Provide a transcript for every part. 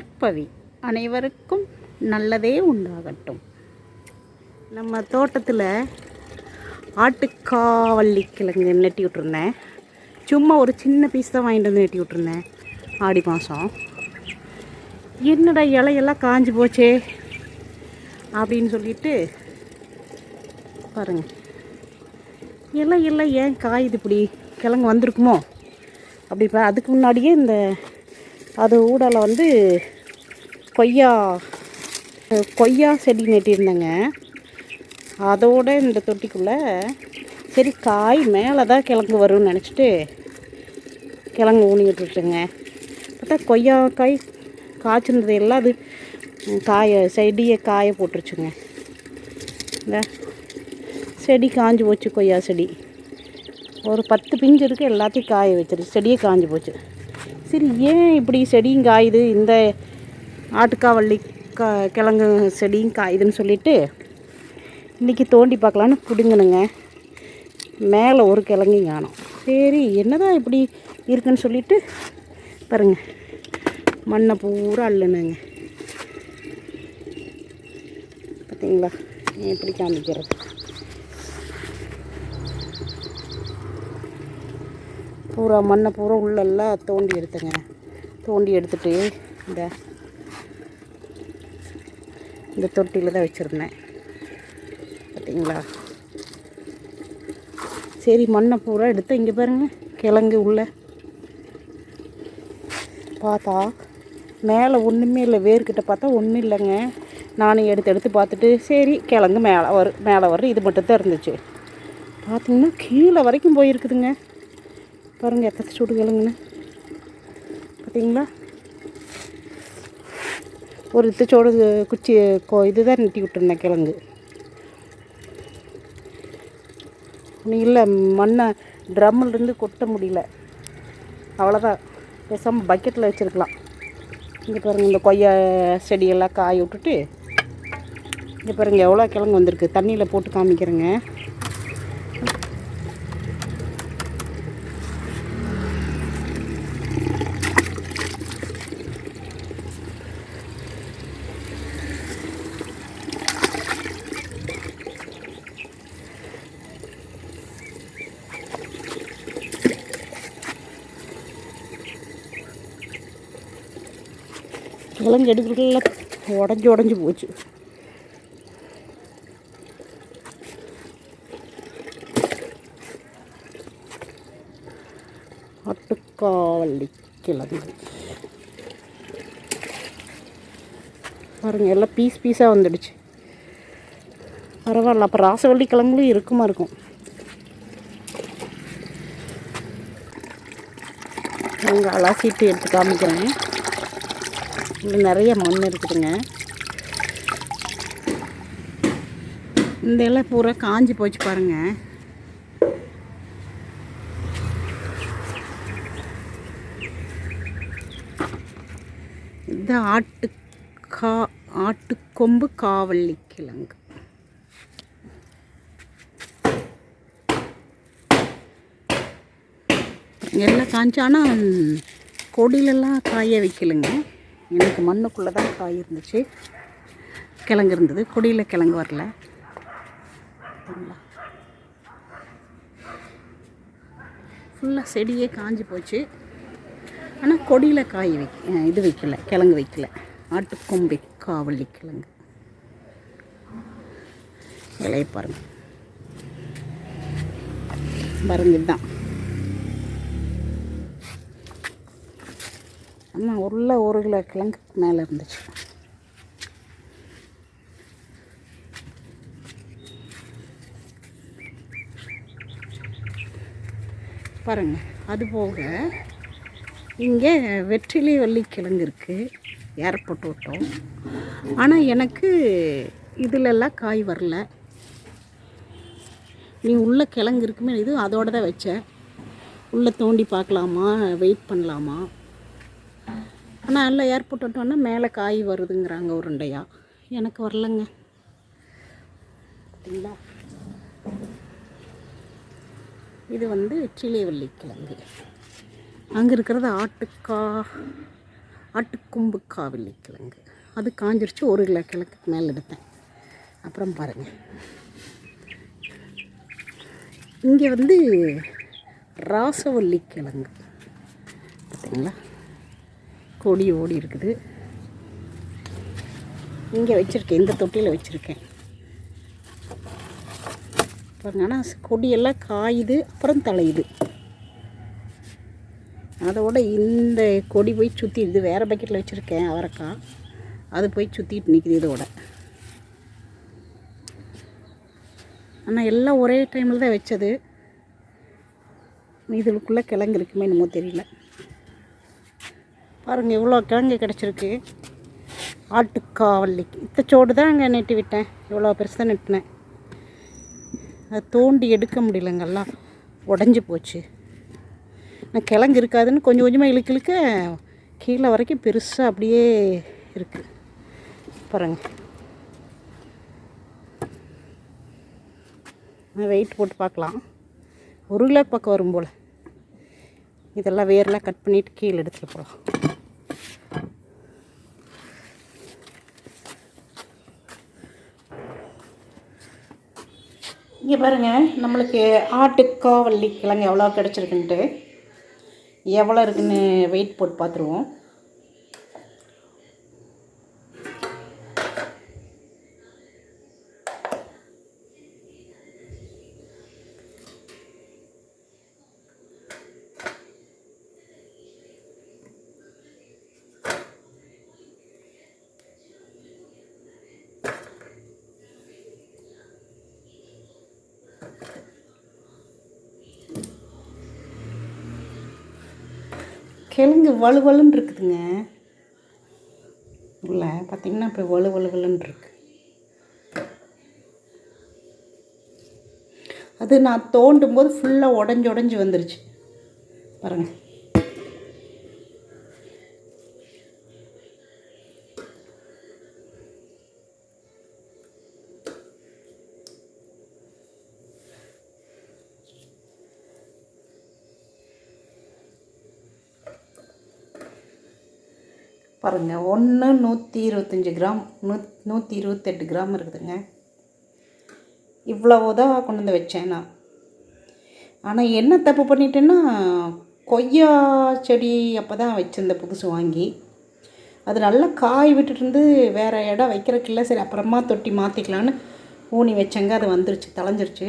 நற்பவி அனைவருக்கும் நல்லதே உண்டாகட்டும். நம்ம தோட்டத்தில் ஆட்டுக்காவள்ளி கிழங்கு நெட்டி விட்ருந்தேன் சும்மா ஒரு சின்ன பீஸ் தான் வாங்கிட்டு வந்து நெட்டி விட்ருந்தேன் ஆடி மாதம் என்னடா இலையெல்லாம் காஞ்சி போச்சே அப்படின்னு சொல்லிட்டு பாருங்க. இலை இல்லை ஏன் காயுது இப்படி? கிழங்கு வந்திருக்குமோ? அப்படி இப்போ அதுக்கு முன்னாடியே இந்த அது ஊடால வந்து கொய்யா கொய்யா செடி நட்டிருந்தேங்க. அதோட இந்த தொட்டிக்குள்ளே சரி காய் மேலே தான் கிழங்கு வரும்னு நினச்சிட்டு கிழங்கு ஊனி விட்டுட்டுங்க. பார்த்தா கொய்யா காய் காய்ச்சிருந்தது எல்லாம் அது காய செடியை காய போட்டுருச்சுங்க. இந்த செடி காஞ்சி போச்சு கொய்யா செடி. ஒரு பத்து பிஞ்சு இருக்குது எல்லாத்தையும் காய வச்சிருச்சு செடியே காஞ்சி போச்சு. சரி ஏன் இப்படி செடியும் காயுது? இந்த ஆட்டுக்காவள்ளி க கிழங்கு செடியும் காயுதுன்னு சொல்லிட்டு இன்றைக்கி தோண்டி பார்க்கலான்னு பிடுங்கணுங்க மேலே ஒரு கிழங்கையும் காணும். சரி என்னதான் இப்படி இருக்குன்னு சொல்லிட்டு பாருங்க. மண்ணை பூரா அள்ளுனுங்க. பார்த்தீங்களா எப்படி காமிக்கிறது? பூரா மண்ணை பூரா உள்ளெல்லாம் தோண்டி எடுத்துங்க. தோண்டி எடுத்துட்டு இந்த இந்த தொட்டியில் தான் வச்சுருந்தேன். பார்த்தீங்களா சரி மண்ணை பூரா எடுத்து இங்கே பாருங்க கிழங்கு உள்ள. பார்த்தா மேலே ஒன்றுமே இல்லை. வேர்கிட்ட பார்த்தா ஒன்றும் இல்லைங்க. நானும் எடுத்து எடுத்து பார்த்துட்டு சரி கிழங்கு மேலே வரும் மேலே வரும் இது மட்டும் தான் இருந்துச்சு. பார்த்தீங்கன்னா கீழே வரைக்கும் போயிருக்குதுங்க. பாருங்கள் எத்தனை சூடு கிழங்குன்னு பார்த்தீங்களா ஒரு இத்தச்சோடு குச்சி கோ இதுதான் நெட்டி விட்டுருந்தேன் கிழங்கு. நீ இல்லை மண்ணை ட்ரம்மில் இருந்து கொட்ட முடியல. அவ்வளோதான் பேசாமல் பக்கெட்டில் வச்சுருக்கலாம். இங்கே பாருங்கள் இந்த கொய்யா செடியெல்லாம் காய விட்டுட்டு இங்கே பாருங்கள் எவ்வளோ கிழங்கு வந்திருக்கு. தண்ணியில் போட்டு காமிக்கிறேங்க. கிழங்கு செடிகளெல்லாம் உடஞ்சி உடஞ்சி போச்சு. ஆட்டுக்காவல்லி கிழங்கு பாருங்க எல்லாம் பீஸ் பீஸாக வந்துடுச்சு. பரவாயில்ல அப்போ ராசவள்ளி கிழங்குலும் இருக்குமா இருக்கும். இங்கே அலாசிட்டு எடுத்து காமிக்கிறேன். இதில் நிறைய மண் இருக்குதுங்க. இந்த இலை பூரா காஞ்சி போச்சு பாருங்க. இது ஆட்டு கா ஆட்டுக்கொம்பு காவல்லி கிழங்கு. எல்லாம் காஞ்சு ஆனால் கொடியிலலாம் காய வைக்கலைங்க. எனக்கு மண்ணுக்குள்ளே தான் காய் இருந்துச்சு. கிழங்கு இருந்தது. கொடியில் கிழங்கு வரல. ஃபுல்லாக செடியே காஞ்சி போச்சு. ஆனால் கொடியில் காய் வைக்க இது வைக்கல. கிழங்கு வைக்கல. ஆட்டுக்கொம்பை காவல்லி கிழங்கு. இலையை பாருங்கள் பாருங்க இதுதான். ஆமாம் உள்ள ஒரு கிலோ கிழங்கு மேலே இருந்துச்சு. பாருங்க அது போக இங்கே வெற்றிலை வள்ளி கிழங்கு இருக்குது ஏர்போர்ட் விட்டோம். ஆனால் எனக்கு இதிலெல்லாம் காய் வரல. நீ உள்ள கிழங்கு இருக்குமே இது அதோட தான் வச்சேன். உள்ளே தோண்டி பார்க்கலாமா? வெயிட் பண்ணலாமா? ஆனால் எல்லாம் ஏர்போர்ட் விட்டோன்னா மேலே காய் வருதுங்கிறாங்க உருண்டையா? எனக்கு வரலங்க. பார்த்தீங்களா இது வந்து சிலைவள்ளி கிழங்கு. அங்கே இருக்கிறது ஆட்டுக்கா ஆட்டுக்கும்புக்கா வெள்ளிக்கிழங்கு அது காஞ்சிருச்சு ஒரு கிலோ கிழங்குக்கு மேலே எடுத்தேன். அப்புறம் பாருங்கள் இங்கே வந்து ராசவல்லி கிழங்கு. பார்த்தீங்களா கொடி ஓடி இருக்குது. இங்கே வச்சுருக்கேன் இந்த தொட்டியில் வச்சுருக்கேன். பாருங்க ஆனால் கொடியெல்லாம் காயுது அப்புறம் தலையுது. அதோட இந்த கொடி போய் சுற்றிடுது வேறு பக்கெட்டில் வச்சுருக்கேன் அவரைக்காய். அது போய் சுற்றிட்டு நிற்கிது இதோட. ஆனால் எல்லாம் ஒரே டைமில் தான் வச்சது. இதுக்குள்ளே கிழங்கு இருக்குமே என்னமோ தெரியல. பாருங்கள் இவ்வளோ கிழங்கு கிடச்சிருக்கு. ஆட்டுக்காவல்லிக்கு இத்த சோடு தான் அங்கே நெட்டி விட்டேன். இவ்வளோ பெருசாக நெட்டினேன். அதை தோண்டி எடுக்க முடியலங்கெல்லாம் உடஞ்சி போச்சு. நான் கிழங்கு இருக்காதுன்னு கொஞ்சம் கொஞ்சமாக இழுக்க இழுக்க கீழே வரைக்கும் பெருசாக அப்படியே இருக்குது பாருங்கள் வெயிட் போட்டு பார்க்கலாம். ஒரு கிலோ பக்கம் வரும் போல். இதெல்லாம் வேரெல்லாம் கட் பண்ணிவிட்டு கீழே எடுத்துகிட்டு போகலாம். இங்கே பாருங்கள் நம்மளுக்கு ஆட்டுக்காவல்லி கிழங்கு எவ்வளோ கிடச்சிருக்குன்ட்டு. எவ்வளோ இருக்குதுன்னு வெயிட் போட்டு பார்த்துருவோம். கிழங்கு வலுவலுன்னு இருக்குதுங்க. உள்ள பார்த்தீங்கன்னா இப்போ வலு வலுவலுன்னு இருக்கு. அது நான் தோண்டும் போது ஃபுல்லாக உடஞ்சி உடஞ்சி வந்துருச்சு. பாருங்கள் பாருங்கள் ஒன்று நூற்றி இருபத்தஞ்சி கிராம் நூ நூற்றி இருபத்தெட்டு கிராம் இருக்குதுங்க. இவ்வளவு தான் கொண்டு வந்து வச்சேன் நான். ஆனால் என்ன தப்பு பண்ணிட்டேன்னா கொய்யா செடி அப்போ தான் வச்சிருந்தேன் புதுசு வாங்கி அது நல்லா காய் விட்டுட்டு இருந்து வேறு இடம் வைக்கிறக்கில்ல சரி அப்புறமா தொட்டி மாற்றிக்கலான்னு ஊனி வச்சேங்க அது வந்துருச்சு தளைஞ்சிருச்சு.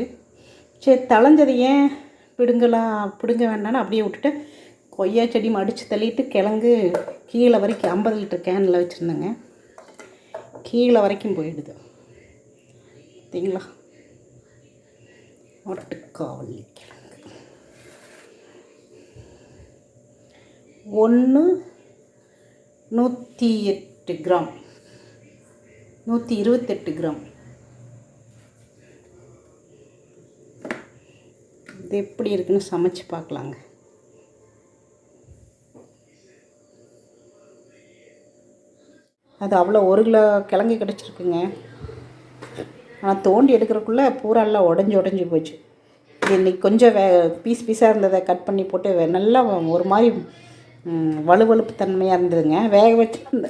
சரி தளைஞ்சது ஏன் பிடுங்கலாம் பிடுங்க வேண்டாம்னு அப்படியே விட்டுட்டு கொய்யா செடி மடித்து தள்ளிட்டு கிழங்கு கீழே வரைக்கும் ஐம்பது லிட்டர் கேனில் வச்சுருந்தேங்க. கீழே வரைக்கும் போயிடுது. பார்த்தீங்களா? ஒட்டுக்காவல்லி கிழங்கு. ஒன்று நூற்றி எட்டு கிராம். நூற்றி இருபத்தெட்டு கிராம். இது எப்படி இருக்குன்னு சமைச்சு பார்க்கலாங்க. அது அவ்வளோ ஒரு கிலோ கிழங்கு கிடச்சிருக்குங்க. ஆனால் தோண்டி எடுக்கிறக்குள்ளே பூராலாம் உடஞ்சி உடஞ்சி போச்சு. இது இன்னைக்கு கொஞ்சம் வே பீஸ் பீஸாக இருந்ததை கட் பண்ணி போட்டு நல்லா ஒரு மாதிரி வலுவலுப்பு தன்மையாக இருந்ததுங்க. வேக வச்சு இந்த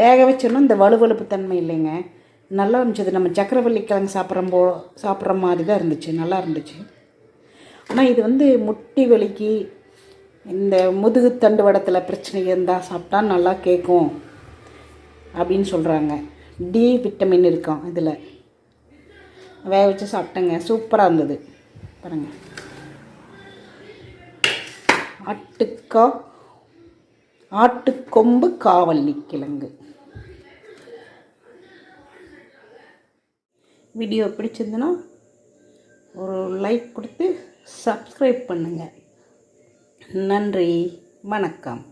வேக வச்சோன்னா இந்த வலுவலுப்பு தன்மை இல்லைங்க. நல்லா இருந்துச்சு. நம்ம சக்கரவள்ளி கிழங்கு சாப்பிட்றம்போ சாப்பிட்ற மாதிரி தான் இருந்துச்சு. நல்லா இருந்துச்சு. ஆனால் இது வந்து முட்டி வலிக்கு இந்த முதுகு தண்டு வடத்தில் பிரச்சனை இருந்தால் சாப்பிட்டா நல்லா கேட்கும். அப்படின்னு சொல்கிறாங்க டி விட்டமின் இருக்கும் இதில். வேக வச்சு சாப்பிட்டேங்க. சூப்பராக இருந்தது. பாருங்க. ஆட்டுக்கா ஆட்டுக்கொம்பு காவல்லி கிழங்கு. வீடியோ பிடிச்சிருந்துன்னா ஒரு லைக் கொடுத்து சப்ஸ்கிரைப் பண்ணுங்கள் நன்றி. வணக்கம்.